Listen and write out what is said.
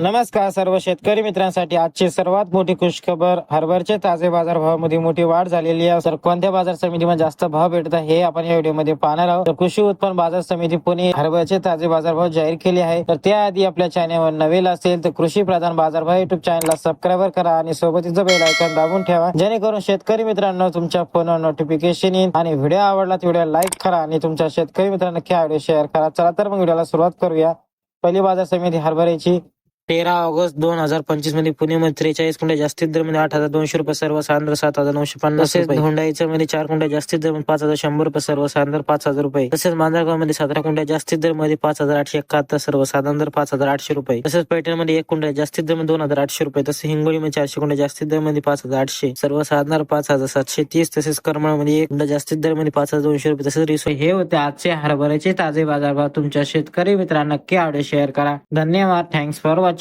नमस्कार सर्व शेतकरी मित्रांसाठी आजची सर्वात मोठी खुशखबर. हरभरचे ताजे बाजार भावामध्ये मोठी वाढ झालेली आहे. तर कोणत्या बाजार समितीमध्ये जास्त भाव भेटत आहे हे आपण या व्हिडिओमध्ये पाहणार आहोत. तर कृषी उत्पन्न बाजार समिती पुणे हरभरचे ताजे बाजारभाव जाहीर केले आहे. तर त्याआधी आपल्या चॅनलवर नवेल असेल तर कृषी प्रधान बाजार भाव युट्यूब चॅनलला सबस्क्राईब करा आणि सोबतीचं बेल आयकॉन दाबून ठेवा. जेणेकरून शेतकरी मित्रांनो तुमच्या फोनवर नोटिफिकेशन येईल आणि व्हिडिओ आवडला तर व्हिडिओ लाईक करा आणि तुमच्या शेतकरी मित्रांना नक्की व्हिडिओ शेअर करा. चला तर मग व्हिडिओला सुरुवात करूया. पहिली बाजार समिती हरभऱ्याची. तेरा ऑगस्ट दोन हजार पंचवीसमध्ये पुण्यामध्ये त्रेचाळीस कुंड्या जास्तीत दरमध्ये आठ हजार दोनशे रुपये सर्व साधारण सात हजार नऊशे पन्नास हुंडाईच्या मध्ये चार कुंड्या जास्तीत दरमध्ये पाच हजार शंभर रुपये सर्व साधारण पाच हजार रुपये. तसेच मांजरगावमध्ये सतरा कुंड्या जास्तीत दरमध्ये पाच हजार आठशे एकाहत्तर सर्व साधारण दर पाच हजार आठशे रुपये. तसेच पैठणमध्ये एक कुंड्या जास्तीत दरमध्ये दोन हजार आठशे रुपये तसेच हिंगोली मध्ये चारशे कुंड्या जास्तीत दरमध्ये पाच हजार आठशे सर्व साधारण पाच हजार सातशे तीस तसेच करमाळमध्ये एक कुंडा जास्तीत दरमध्ये पाच हजार दोनशे रुपये तसेच रिसो हे होते आजचे हरभऱ्याचे ताजे बाजारभाव. तुमच्या शेतकरी मित्रांना नक्की आवडे शेअर करा. धन्यवाद. Thanks for watching